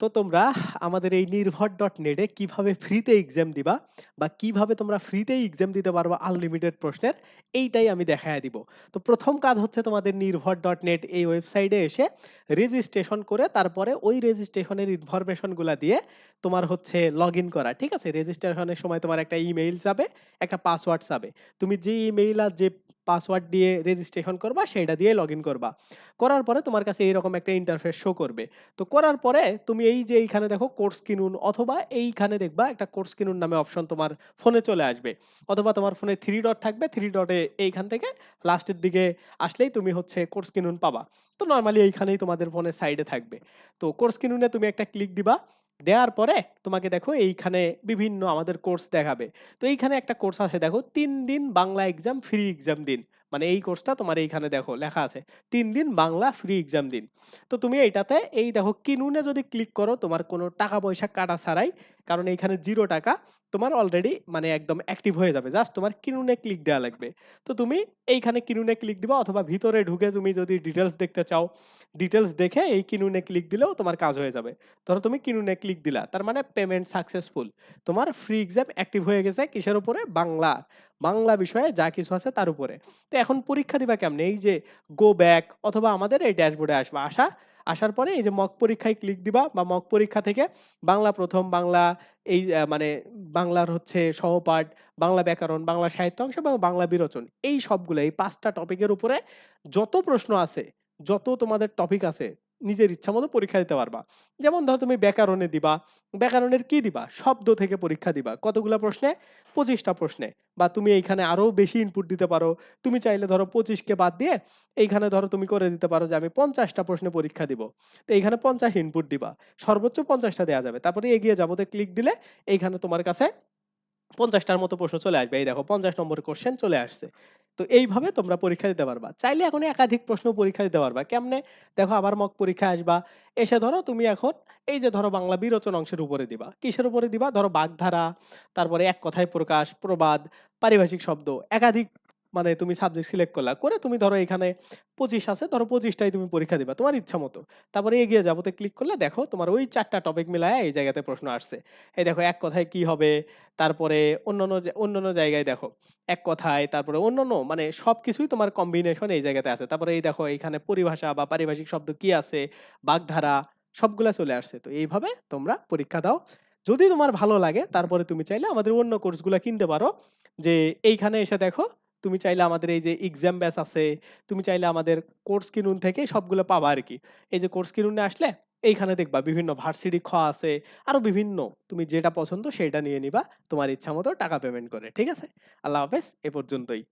তো তোমরা আমাদের এই নির্ভর ডট নেটে কীভাবে ফ্রিতে এক্সাম দিবা বা কীভাবে তোমরা ফ্রিতেই এক্সাম দিতে পারবা আনলিমিটেড প্রশ্নের, এইটাই আমি দেখায় দিব। তো প্রথম কাজ হচ্ছে তোমাদের নির্ভর ডট নেট এই ওয়েবসাইটে এসে রেজিস্ট্রেশন করে তারপরে ওই রেজিস্ট্রেশনের ইনফরমেশনগুলো দিয়ে তোমার হচ্ছে লগ ইন করা, ঠিক আছে? রেজিস্ট্রেশনের সময় তোমার একটা ইমেইল যাবে, একটা পাসওয়ার্ড যাবে। তুমি যে ইমেইল আর যে পাসওয়ার্ড দিয়ে রেজিস্ট্রেশন করবা সেটা দিয়ে লগ ইন করবা। করার পরে তোমার কাছে এইরকম একটা ইন্টারফেস শো করবে। তো করার পরে তুমি এই যে এইখানে দেখো কোর্স কিনুন অথবা এইখানে দেখবা একটা কোর্স কিনুন নামে অপশন তোমার ফোনে চলে আসবে। অথবা তোমার ফোনে থ্রি ডট থাকবে থ্রি ডটে এইখান থেকে লাস্টের দিকে আসলেই তুমি হচ্ছে কোর্স কিনুন পাবা। তো নর্মালি এইখানেই তোমাদের ফোনের সাইডে থাকবে। তো কোর্স কিনুনে তুমি একটা ক্লিক দিবা দেওয়ার পরে তোমাকে দেখো এইখানে বিভিন্ন আমাদের কোর্স দেখাবে। তো এইখানে একটা কোর্স আছে, দেখো তিন দিন বাংলা এক্সাম ফ্রি এক্সাম দিন। মানে এই কোর্সটা তোমার এইখানে দেখো লেখা আছে, তিন দিন বাংলা ফ্রি এক্সাম দিন। তো তুমি এইটাতে এই দেখো কিনুনে যদি ক্লিক করো তোমার কোনো টাকা পয়সা কাটা ছাড়াই, কারণ এইখানে জিরো টাকা, তোমার অলরেডি মানে একদম অ্যাক্টিভ হয়ে যাবে। জাস্ট তোমার কিনুনে ক্লিক দেওয়া লাগবে। তো তুমি এইখানে কিনুনে ক্লিক দিবা অথবা ভিতরে ঢুকে তুমি যদি ডিটেলস দেখতে চাও ডিটেলস দেখে এই কিনুনে ক্লিক দিলেও তোমার কাজ হয়ে যাবে। ধরো তুমি কিনুনে ক্লিক দিলা, তার মানে পেমেন্ট সাকসেসফুল তোমার ফ্রি এক্সাম অ্যাক্টিভ হয়ে গেছে কিসের উপরে? বাংলা বাংলা বিষয়ে যা কিছু আছে তার উপরে। তো এখন পরীক্ষা দিবা কেমনে? এই যে গো ব্যাক অথবা আমাদের এই ড্যাশবোর্ডে আসবা। আসা, আসার পরে এই যে মক পরীক্ষায় ক্লিক দিবা বা মক পরীক্ষা থেকে বাংলা প্রথম, বাংলা এই মানে বাংলার হচ্ছে সহপাঠ, বাংলা ব্যাকরণ, বাংলা সাহিত্য অংশ এবং বাংলা বিরোচন এই সবগুলো, এই পাঁচটা টপিকের উপরে যত প্রশ্ন আছে, যত তোমাদের টপিক আছে নিজের ইচ্ছা মতো পরীক্ষা দিতে পারবা। যেমন ধরো তুমি ব্যাকরণে দিবা, ব্যাকরণের কি দিবা? শব্দ থেকে পরীক্ষা দিবা। কতগুলা প্রশ্নে? পঁচিশটা প্রশ্নে। বা তুমি এইখানে আরও বেশি ইনপুট দিতে পারো। তুমি চাইলে ধরো পঁচিশকে বাদ দিয়ে এইখানে ধরো তুমি করে দিতে পারো যে আমি পঞ্চাশটা প্রশ্নে পরীক্ষা দিব। তো এইখানে পঞ্চাশ ইনপুট দিবা। সর্বোচ্চ পঞ্চাশটা দেওয়া যাবে। তারপরে এগিয়ে যাব। যাবোতে ক্লিক দিলে এইখানে তোমার কাছে পঞ্চাশটার মতো প্রশ্ন চলে আসবে। এই দেখো, পঞ্চাশ নম্বর কোশ্চেন চলে আসছে। তো এইভাবে তোমরা পরীক্ষা দিতে পারবা। চাইলে এখন একাধিক প্রশ্ন পরীক্ষা দিতে পারবা। কেমনে? দেখো, আবার মক পরীক্ষা আসবা। এসে ধরো, তুমি এখন এই যে ধরো বাংলা বিরোচন অংশের উপরে দিবা। কিসের উপরে দিবা? ধরো বাগধারা, তারপরে এক কথায় প্রকাশ, প্রবাদ, পারিভাষিক শব্দ। একাধিক মানে তুমি সাবজেক্ট সিলেক্ট করলা, করে তুমি ধরো এখানে পঁচিশ আছে, ধরো পঁচিশটাই তুমি পরীক্ষা দিবা, তোমার ইচ্ছা মতো। তারপরে এগিয়ে যাবোতে ক্লিক করলে দেখো তোমার ওই চারটা টপিক মিলায় এই জায়গাতে প্রশ্ন আসছে। এই দেখো এক কথায় কি হবে, তারপরে অন্যান্য অন্যান্য জায়গায় দেখো, এক কথায়, তারপরে অন্যান্য মানে সবকিছুই তোমার কম্বিনেশন এই জায়গাতে আছে। তারপরে এই দেখো এখানে পরিভাষা বা পারিভাষিক শব্দ কি আছে, বাগধারা, সবগুলা চলে আসছে। তো এইভাবে তোমরা পরীক্ষা দাও। যদি তোমার ভালো লাগে, তারপরে তুমি চাইলে আমাদের অন্য কোর্সগুলো কিনতে পারো। যে এইখানে এসে দেখো তুমি চাইলে আমাদের এই যে এক্সাম ব্যাচ আছে, তুমি চাইলে আমাদের কোর্স কিনুন থেকে সবগুলো পাবা আর কি এই যে কোর্স কিনুনে আসলে এইখানে দেখবা বিভিন্ন ভার্সিটি খ আছে, আরও বিভিন্ন। তুমি যেটা পছন্দ সেটা নিয়ে নিবা, তোমার ইচ্ছা মতো টাকা পেমেন্ট করে। ঠিক আছে? আল্লাহ হাফেজ, এ পর্যন্তই।